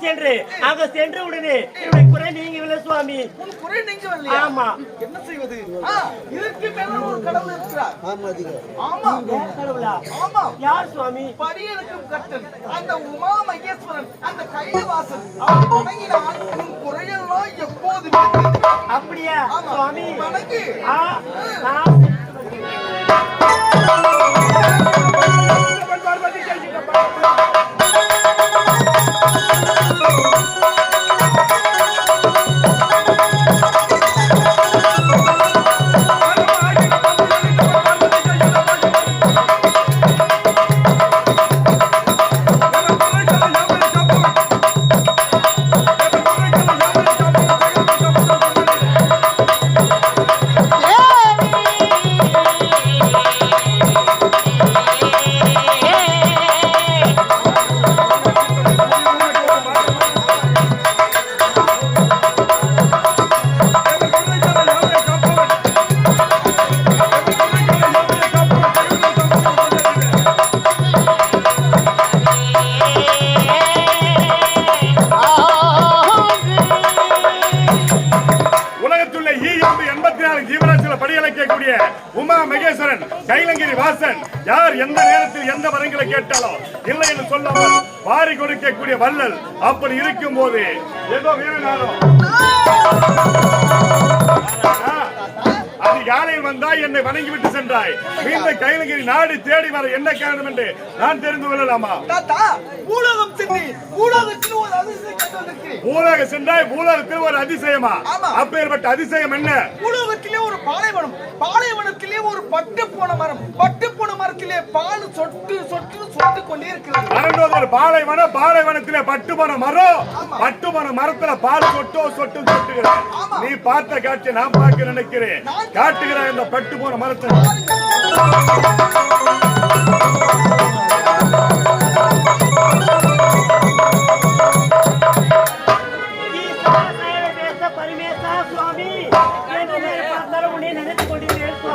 சென்று அங்க சென்று உடனே என்னுடைய குறை நீங்கவில்லை சுவாமி. உன் குறை நீங்க ஆமா. என்ன செய்வது? இதற்கு மேல ஒரு கடவுள் இருக்கிறார். ஆமா. கடவுளா? ஆமா. யார் சுவாமி? பரியனுக்கும் கட்டன் அந்த உமா மகேஸ்வரன் அந்த கைலவாசன் அவன் வணங்கினால் உன் குறையெல்லாம் எப்போதுமே தீரும். அப்படியா? ஆமா. சுவாமி. வணங்கு. ஆ, நான் வாசன் யார் எந்த நேரத்தில் எந்த வரங்களை கேட்டாலும் இல்லை என்று சொல்லாமல் வாரி கொடுக்கக்கூடிய வள்ளல் அப்படி இருக்கும் போது. ஏதோ வீரனாரோ அதிகாலையில் வந்தாய் என்னை வணங்கிவிட்டு சென்றாய். மீண்டும் கைலகிரி நாடு தேடி வர என்ன காரணம் என்று நான் தெரிந்து கொள்ளலாமா? தாத்தா பூலோகம் சென்று பூலோக சென்றாய் பூலோகத்தில் ஒரு அதிசயமா. அப்பேற்பட்ட அதிசயம் என்ன? பூலோகத்திலே ஒரு பாலைவனம் பாலைவனத்திலே ஒரு பட்டு போன மரம் பட்டு போன மரத்திலே பால் சொட்டு சொட்டு சொட்டு கொண்டே இருக்கிறது மரண்டோதர் பாலைவனம் பாலைவனத்திலே பட்டு போன மரம். பட்டு போன மரத்துல பால் சொட்டோ சொட்டு சொட்டுகிற. நீ பார்த்த காட்சி நான் பார்க்க நினைக்கிறேன். காட்டுகிற இந்த பட்டு போன மரத்தை.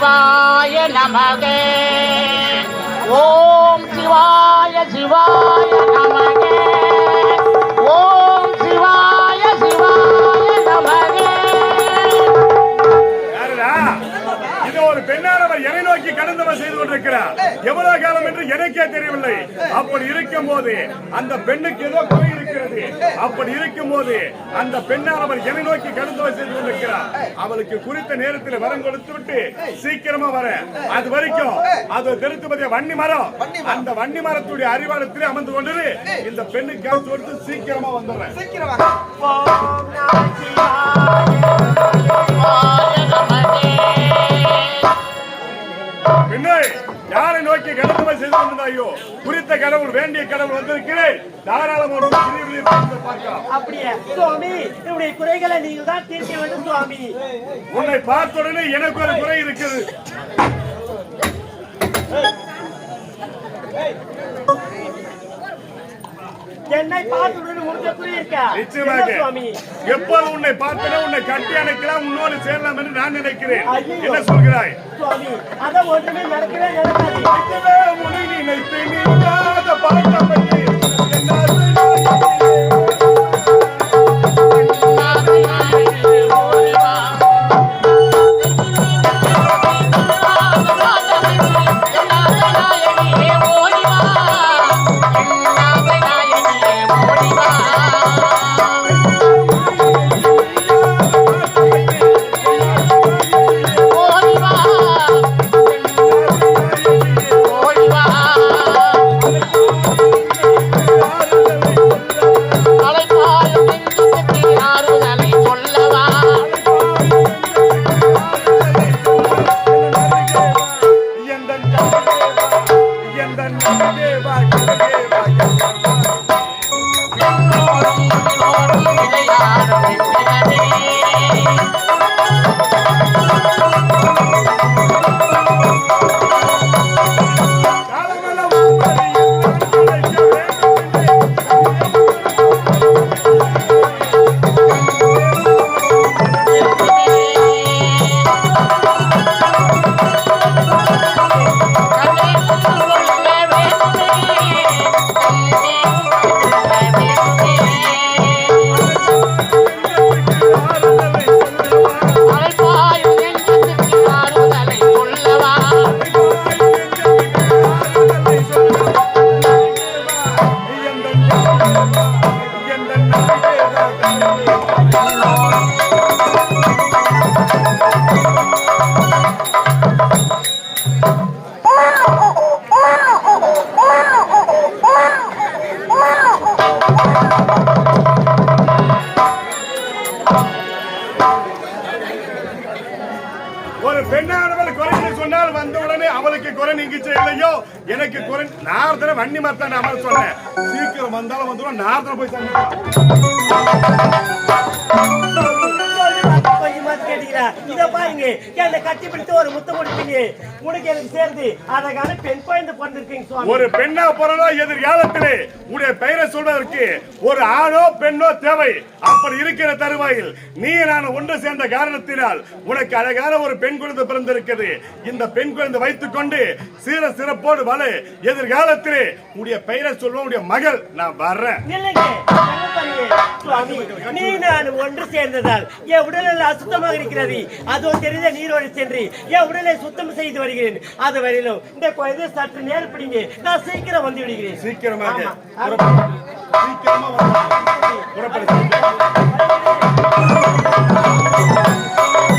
சிவாய சிவாய நமக. ஓம் சிவாய சிவாய நமக. ஓம் சிவாய சிவாய நமக. இது ஒரு பெண்ணானவர் எதை நோக்கி கடந்தவர் செய்து கொண்டிருக்கிறார்? எவ்வளவு காலம் என்று எனக்கே தெரியவில்லை. அப்படி இருக்கும் போது அந்த பெண்ணுக்கு ஏதோ குறை அப்படி இருக்கும் போது அந்த பெண்ணானவர் என்னை நோக்கி கடந்தவர் செய்து கொண்டிருக்கிறார். அவளுக்கு குறித்த நேரத்தில் வரம் கொடுத்து விட்டு சீக்கிரமா வர. அது வரைக்கும் அது திருத்துவதே வன்னி மரம். அந்த வன்னி மரத்துடைய அறிவாளத்திலே அமர்ந்து கொண்டு இந்த பெண்ணுக்கு கொடுத்து சீக்கிரமா வந்துடுறேன். சீக்கிரம். நோக்கி கடமை செய்து கொண்டிருந்தாயோ குறித்த கடவுள் வேண்டிய கடவுள் வந்திருக்கிறேன் தாராளம் ஒரு பிரிவில் பார்க்கலாம் அப்படியே சுவாமி என்னுடைய குறைகளை நீங்கள் தான் தீர்க்க வேண்டும் சுவாமி உன்னை பார்த்த உடனே எனக்கு ஒரு குறை இருக்குது என்னை பார்த்துடன் முடிஞ்ச என்ன நிச்சயமாக. சுவாமி? எப்போது உன்னை பார்த்தனோ உன்னை கட்டி அணைக்கலாம் உன்னோடு சேரலாம் என்று நான் நினைக்கிறேன். என்ன சொல்கிறாய்? சுவாமி அதான் ஒன்றுமே நடக்கவே நடக்காது நினைத்து நீங்காத பாட்டப்பட்டு என் எந்தன் நம்பிக்கேவா, ஒரு பெண்ணானவள் குறைன்னு சொன்னால் வந்த உடனே அவளுக்கு குறை நீங்கிச்சு இல்லையோ? எனக்கு குறை நாரதன வண்டி மரத்தான் அமர் சொன்னேன். சீக்கிரம் வந்தாலும் வந்துடும் நாரதன போய் சந்திக்கலாம் என்னை கட்டி பிடித்து ஒரு முத்தம் கொடுப்பீங்க உனக்கு எனக்கு சேர்ந்து? அழகான பெண் குழந்தை பிறந்திருக்கீங்க சுவாமி. ஒரு பெண்ணா பிறந்தா எதிர்காலத்திலே உடைய பெயரை சொல்வதற்கு ஒரு ஆணோ பெண்ணோ தேவை. அப்படி இருக்கிற தருவாயில் நீ நான் ஒன்று சேர்ந்த காரணத்தினால் உனக்கு அழகான ஒரு பெண் குழந்தை பிறந்திருக்கிறது. இந்த பெண் குழந்தை வைத்துக் கொண்டு சீர சிறப்போடு வள எதிர்காலத்திலே உடைய பெயரை சொல்லுவோம் உடைய மகள். நான் வர்றேன். நீ நான் ஒன்று சேர்ந்ததால் என் உடலில் அசுத்தமாக இருக்கிறது. அதோ தெரிந்த நீரோடு சென்று என் உடலை சுத்தம் செய்து வருகிறேன். அது வரையிலும் இந்த குழந்தை சற்று நேர் பிடிங்க. நான் சீக்கிரம் வந்து விடுகிறேன். சீக்கிரமாக சீக்கிரமா புறப்படுகிறேன்